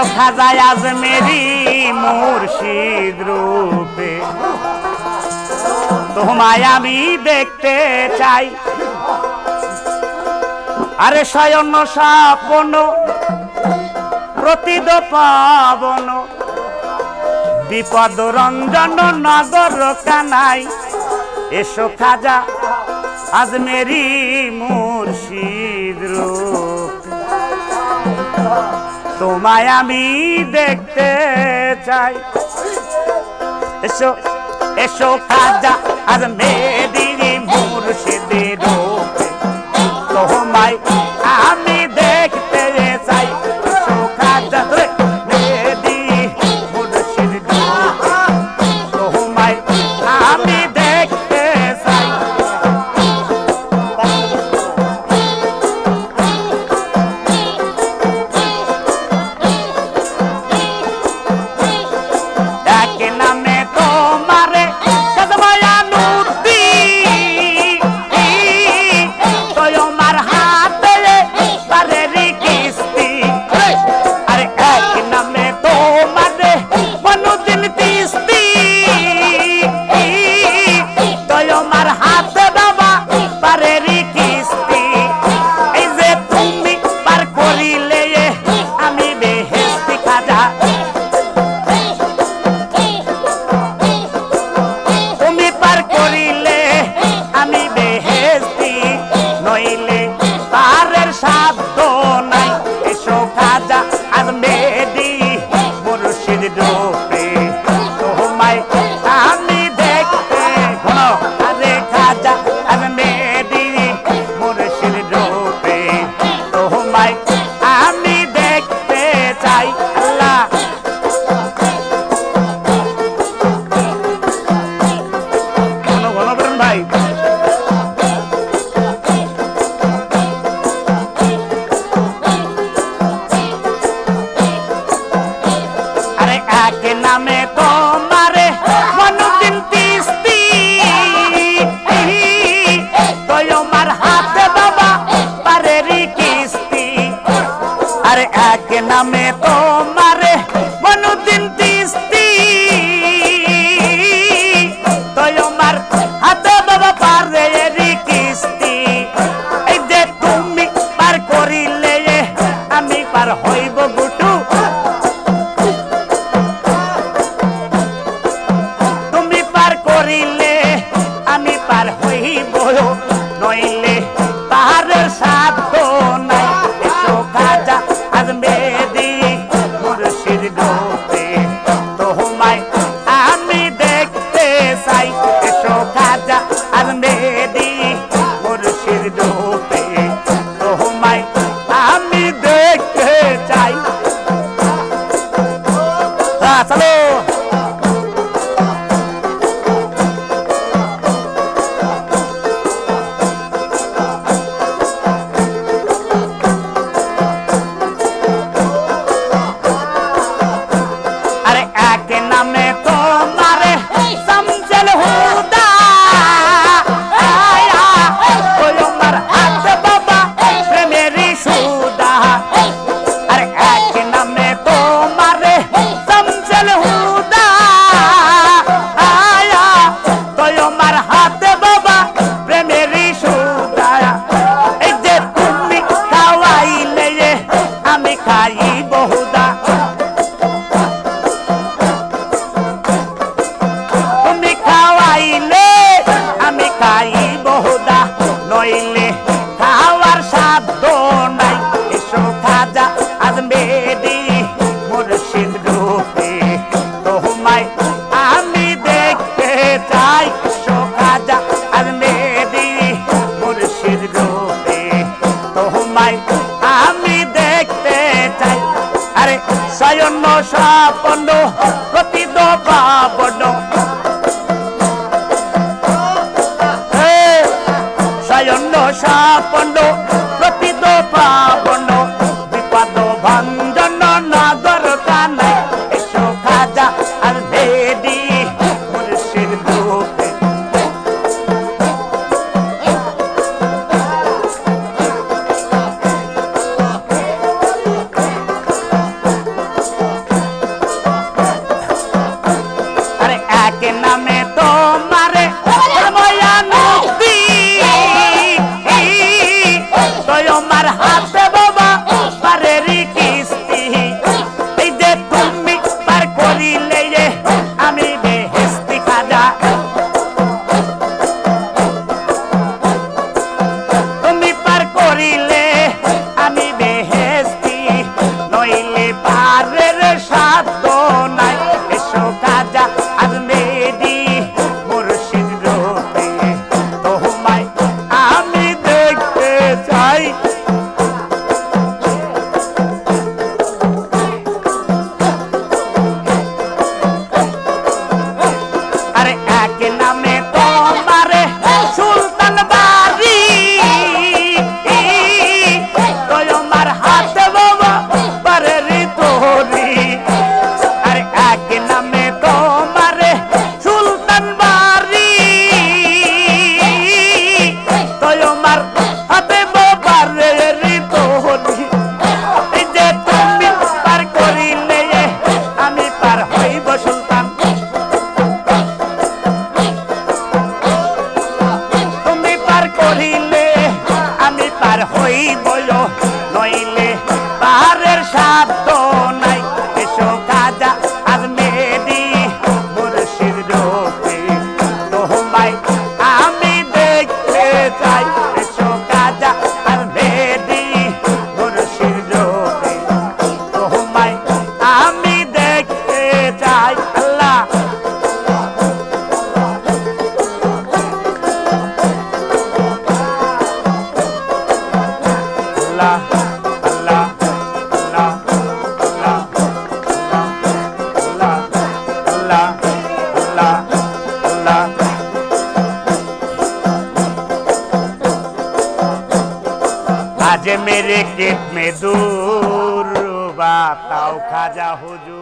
দফা যায় আজ মেরি মুর্শিদ রূপে। তোমায় আমি দেখতে চাই। আরে শয়ন সাপন প্রতিদ পাবন। বিপদ রঞ্জন নগর কানাই, এসো খাজা, আজ মেরি মুর্শিদ রূপ। তোমায় আমি দেখতে চাই। এসো এসো খাজা আর মেদিনী দো নামে তোমারে মনুদিন তিস্তি। তয় আমার হাতে বাবা পারে এরি কিস্তি। এই যে তুমি পার করিলে, আমি পার হইব গুটু তুমি পার করিলে, আমি পার হইব। গায়ন সাপন প্রতীত পাবন সায়ন সাপন আজ মেরে কেত মে দূর खाजा হুজুর